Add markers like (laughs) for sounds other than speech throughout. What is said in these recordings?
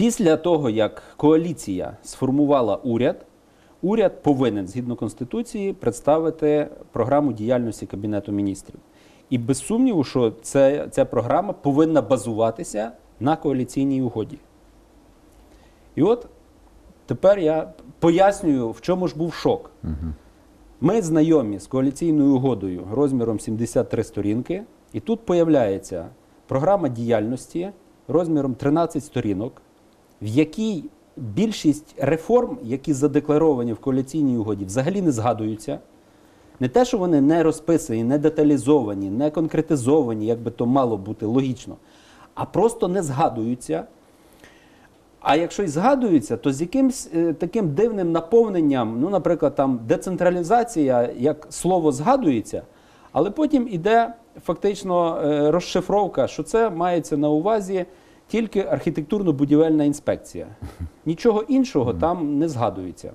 Після того, як коаліція сформувала уряд, уряд повинен згідно Конституції представити програму діяльності Кабінету міністрів. І без сумніву, що це, ця програма повинна базуватися на коаліційній угоді. І от тепер я пояснюю, в чому ж був шок. Ми знайомі з коаліційною угодою розміром 73 сторінки, і тут появляється програма діяльності розміром 13 сторінок, в якій більшість реформ, які задекларовані в коаліційній угоді, взагалі не згадуються. Не те, що вони не розписані, не деталізовані, не конкретизовані, як би то мало бути логічно, а просто не згадуються. А якщо й згадуються, то з якимсь е, таким дивним наповненням, ну, наприклад, там децентралізація, як слово згадується, але потім іде фактично е, розшифровка, що це мається на увазі тільки архітектурно-будівельна інспекція. (laughs) Нічого іншого там не згадується.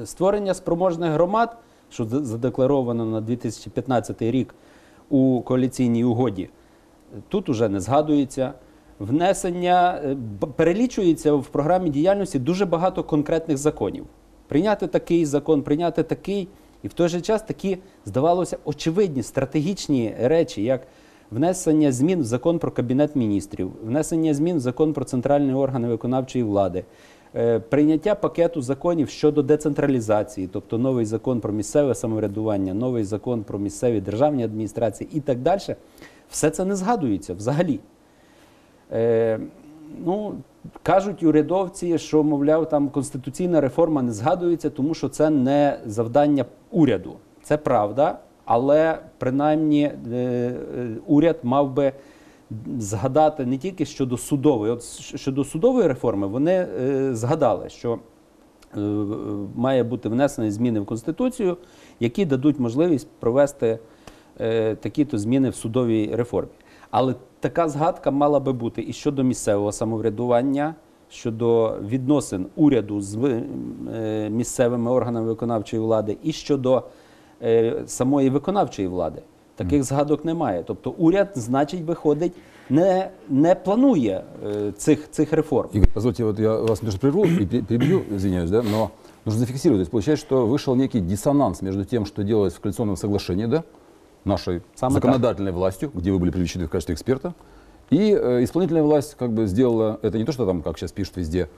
Е, Створення спроможних громад, що задекларовано на 2015 рік у коаліційній угоді, тут уже не згадується. Внесення е, перелічується в програмі діяльності дуже багато конкретних законів. Прийняти такий закон, прийняти такий, і в той же час такі, здавалося, очевидні стратегічні речі, як внесення змін в закон про кабінет міністрів, внесення змін в закон про центральні органи виконавчої влади, е, прийняття пакету законів щодо децентралізації, тобто новий закон про місцеве самоврядування, новий закон про місцеві державні адміністрації і так далі. Все це не згадується взагалі. Е, ну, кажуть урядовці, що, мовляв, там конституційна реформа не згадується, тому що це не завдання уряду. Це правда, але принаймні е, е, уряд мав би згадати не тільки щодо судової, от щодо судової реформи, вони е, згадали, що має бути внесені зміни в Конституцію, які дадуть можливість провести такі-то зміни в судовій реформі. Але така згадка мала би бути і щодо місцевого самоврядування, щодо відносин уряду з місцевими органами виконавчої влади, і щодо самої виконавчої влади. Таких згадок немає. Тобто уряд, значить, виходить, не, не планує е, цих, цих реформ. Игорь, позвольте, вот я вас между прерву и пе- перебью, извиняюсь, да, но нужно зафиксировать. То есть получается, что вышел некий диссонанс между тем, что делалось в коалиционном соглашении, да, нашей Самое законодательной властью, где вы были привлечены в качестве эксперта, и э, исполнительная власть как бы сделала это не то, что там, как сейчас пишут везде,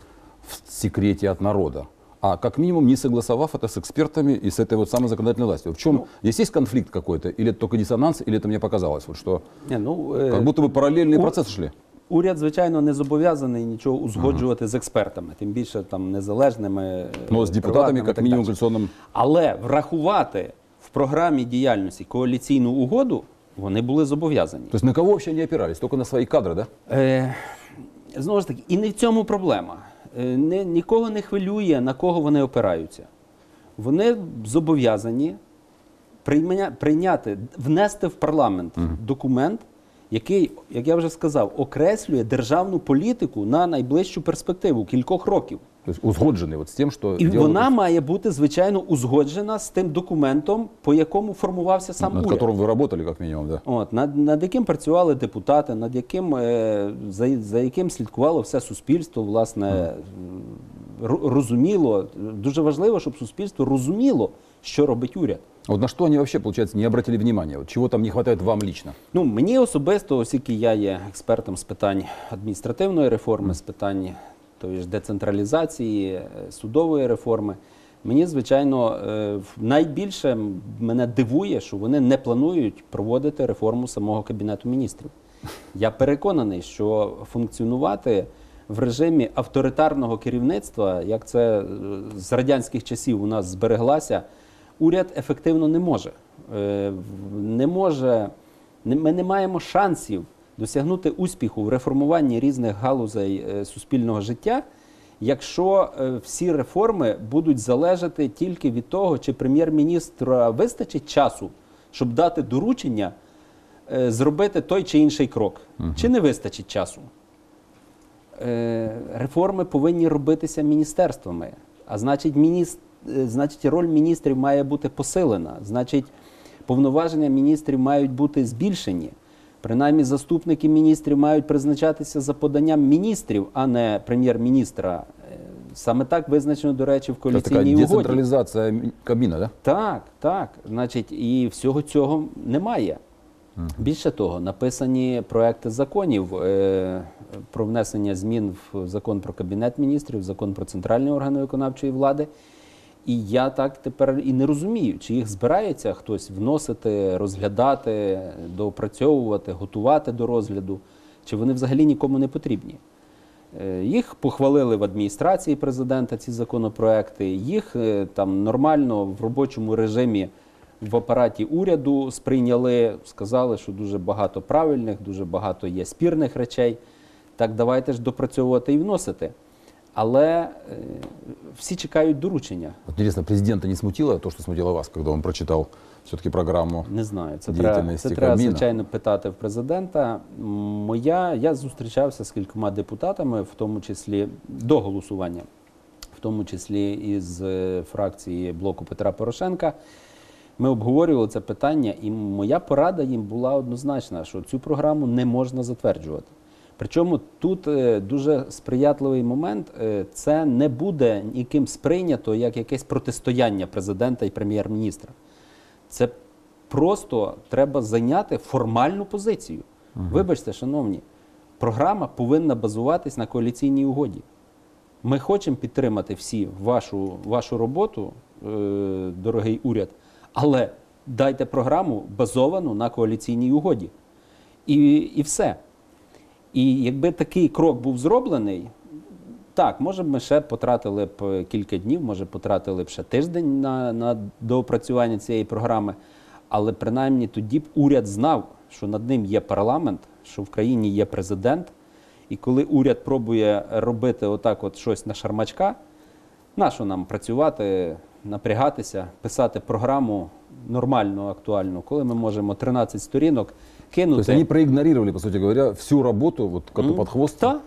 в секрете от народа, а как минимум не согласовав это с экспертами и с этой вот самой законодательной властью. В чем, здесь есть конфликт какой-то, или это только диссонанс, или это мне показалось, вот что Ні, ну, е, как будто бы параллельные у- процессы шли. Уряд, звичайно, не зобов'язаний нічого узгоджувати з експертами, тим більше там незалежними. е, Но с депутатами, приватними і как так минимум, в далі. коалиционном Але врахувати в програмі діяльності коаліційну угоду вони були зобов'язані. То есть на кого вообще они опирались? Только на свои кадры, да? Е, знову ж таки, і не в цьому проблема. Е, не, нікого не хвилює, на кого вони опираються. Вони зобов'язані прийня, прийняти, внести в парламент документ, який, як я вже сказав, окреслює державну політику на найближчу перспективу кількох років. То есть узгодженный вот с тем, что І делал- вона має бути звичайно узгоджена з тим документом, по якому формувався сам над уряд. которым вы работали, как минимум, да. От, над, над яким працювали депутати, над яким, е, за, за яким слідкувало все суспільство, власне, р- розуміло. Дуже важливо, щоб суспільство розуміло, що робить уряд. А Вот на что они вообще, получается, не обратили внимания? Вот чего там не хватает вам лично? Ну, мені особисто, оскільки я є експертом з питань адміністративної реформи, з питань тої ж децентралізації, е, судової реформи, мені, звичайно, е, найбільше мене дивує, що вони не планують проводити реформу самого Кабінету міністрів. Я переконаний, що функціонувати в режимі авторитарного керівництва, як це е, з радянських часів у нас збереглася, уряд ефективно не може. Не може ми не маємо шансів досягнути успіху в реформуванні різних галузей е, суспільного життя, якщо е, всі реформи будуть залежати тільки від того, чи прем'єр-міністра вистачить часу, щоб дати доручення е, зробити той чи інший крок, чи не вистачить часу. Реформи повинні робитися міністерствами. А значить, мініс... е, значить, роль міністрів має бути посилена. Значить, повноваження міністрів мають бути збільшені. Принаймні, заступники міністрів мають призначатися за поданням міністрів, а не прем'єр-міністра. Е, Саме так визначено, до речі, в коаліційній угоді. децентрализация ми- Кабмина, да? Так, так. Значить, і всього цього немає. Більше того, написані проекти законів е, про внесення змін в закон про кабінет міністрів, закон про центральні органи виконавчої влади. І я так тепер і не розумію, чи їх збирається хтось вносити, розглядати, доопрацьовувати, готувати до розгляду, чи вони взагалі нікому не потрібні. Е, Їх похвалили в адміністрації президента ці законопроекти. Їх е, там нормально в робочому режимі в апараті уряду сприйняли, сказали, що дуже багато правильних, дуже багато є спірних речей. Так давайте ж допрацьовувати і вносити. Але е, всі чекають доручення. Вот интересно, президента не смутило то, что смутило вас, когда он прочитал все-таки программу? Не знаю, це треба, це треба звичайно питати в президента. Моя я зустрічався з кількома депутатами, в тому числі до голосування, в тому числі із е, фракції блоку Петра Порошенка. Ми обговорювали це питання, і моя порада їм була однозначна, що цю програму не можна затверджувати. Причому тут е, дуже сприятливий момент. е, Це не буде ніким сприйнято як якесь протистояння президента і прем'єр-міністра. Це просто треба зайняти формальну позицію. Вибачте, шановні, програма повинна базуватись на коаліційній угоді. Ми хочемо підтримати всі вашу, вашу роботу, е, дорогий уряд, але дайте програму базовану на коаліційній угоді. І, і все. І якби такий крок був зроблений, так, може б ми ще потратили б е, кілька днів, може потратили б ще тиждень на, на доопрацювання цієї програми, але принаймні тоді б уряд знав, що над ним є парламент, що в країні є президент. І коли уряд пробує робити отак от щось на шармачка, нащо нам працювати, напрягатися, писати програму нормальну, актуальну, коли ми можемо 13 сторінок кинути. Тобто вони проігнорували, по суті говоря, всю роботу, вот коту М, під хвост. Та,